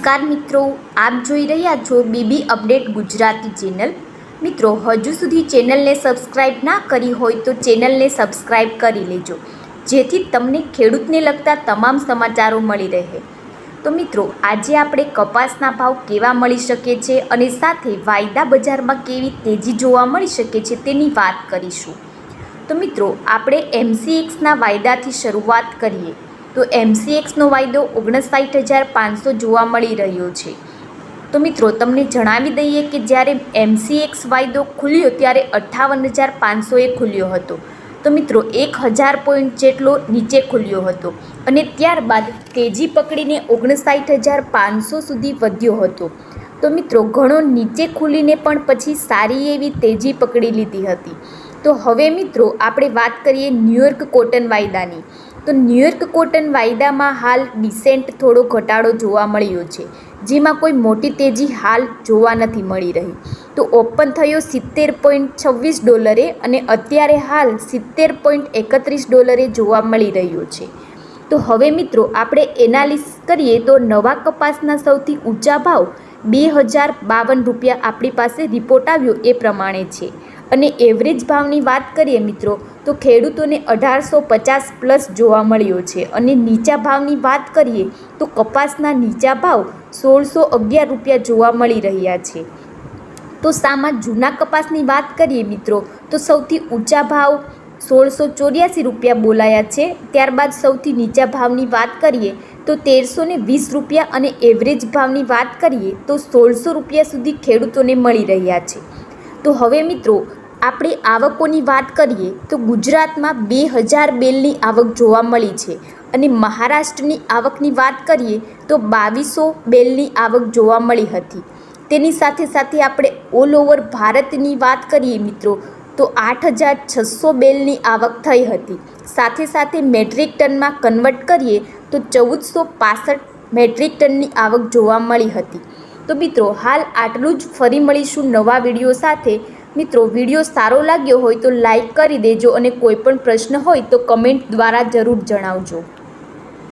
નમસ્કાર મિત્રો, આપ જોઈ રહ્યા છો બીબી અપડેટ ગુજરાતી ચેનલ. મિત્રો, હજુ સુધી ચેનલને સબસ્ક્રાઇબ ના કરી હોય તો ચેનલને સબસ્ક્રાઇબ કરી લેજો, જેથી તમને ખેડૂતને લગતા તમામ સમાચારો મળી રહે. તો મિત્રો, આજે આપણે કપાસના ભાવ કેવા મળી શકે છે અને સાથે વાયદા બજારમાં કેવી તેજી જોવા મળી શકે છે તેની વાત કરીશું. તો મિત્રો, આપણે એમસીએક્સના વાયદાથી શરૂઆત કરીએ. તો એમસીએક્સનો વાયદો ઓગણસાઠ હજાર પાંચસો જોવા મળી રહ્યો છે. તો મિત્રો, તમને જણાવી દઈએ કે જ્યારે એમસીએક્સ વાયદો ખુલ્યો ત્યારે અઠ્ઠાવન હજાર પાંચસોએ ખુલ્યો હતો. તો મિત્રો, એક હજાર પોઈન્ટ જેટલો નીચે ખુલ્યો હતો અને ત્યારબાદ તેજી પકડીને ઓગણસાઠ હજાર પાંચસો સુધી વધ્યો હતો. તો મિત્રો, ઘણો નીચે ખુલીને પણ પછી સારી એવી તેજી પકડી લીધી હતી. તો હવે મિત્રો, આપણે વાત કરીએ ન્યુયોર્ક કોટન વાયદાની. તો ન્યૂયોર્ક કોટન વાયદામાં હાલ ડિસેન્ટ થોડો ઘટાડો જોવા મળ્યો છે, જેમાં કોઈ મોટી તેજી હાલ જોવા નથી મળી રહી. તો ઓપન થયો સિત્તેર પોઈન્ટ છવ્વીસ ડોલરે અને અત્યારે હાલ સિત્તેર પોઈન્ટ એકત્રીસ ડોલરે જોવા મળી રહ્યો છે. તો હવે મિત્રો, આપણે એનાલિસ કરીએ તો નવા કપાસના સૌથી ઊંચા ભાવ બે હજાર બાવન રૂપિયા આપણી પાસે રિપોર્ટ આવ્યો એ પ્રમાણે છે. અને એવરેજ ભાવની વાત કરીએ મિત્રો, તો ખેડૂતોને અઢારસો પચાસ પ્લસ જોવા મળ્યો છે. અને નીચા ભાવની વાત કરીએ તો કપાસના નીચા ભાવ સોળસો અગિયાર રૂપિયા જોવા મળી રહ્યા છે. તો સામાં જૂના કપાસની વાત કરીએ મિત્રો, તો સૌથી ઊંચા ભાવ સોળસો ચોર્યાસી રૂપિયા બોલાયા છે. ત્યારબાદ સૌથી નીચા ભાવની વાત કરીએ તો તેરસો વીસ રૂપિયા અને એવરેજ ભાવની વાત કરીએ તો સોળસો રૂપિયા સુધી ખેડૂતોને મળી રહ્યા છે. તો હવે મિત્રો, આપણે આવકોની વાત કરીએ તો ગુજરાતમાં બે હજાર બેલની આવક જોવા મળી છે અને મહારાષ્ટ્રની આવકની વાત કરીએ તો બાવીસો બેલની આવક જોવા મળી હતી. તેની સાથે સાથે આપણે ઓલ ઓવર ભારતની વાત કરીએ મિત્રો તો આઠ હજાર છસો બેલની આવક થઈ હતી. સાથે સાથે મેટ્રિક ટનમાં કન્વર્ટ કરીએ તો ચૌદસો પાસઠ મેટ્રિક ટનની આવક જોવા મળી હતી. તો મિત્રો, હાલ આટલું જ ફરી મળીશું નવા વીડિયો સાથે. મિત્રો, વીડિયો સારો લાગ્યો હોય તો લાઈક કરી દેજો અને કોઈ પણ પ્રશ્ન હોય તો કમેન્ટ દ્વારા જરૂર જણાવજો.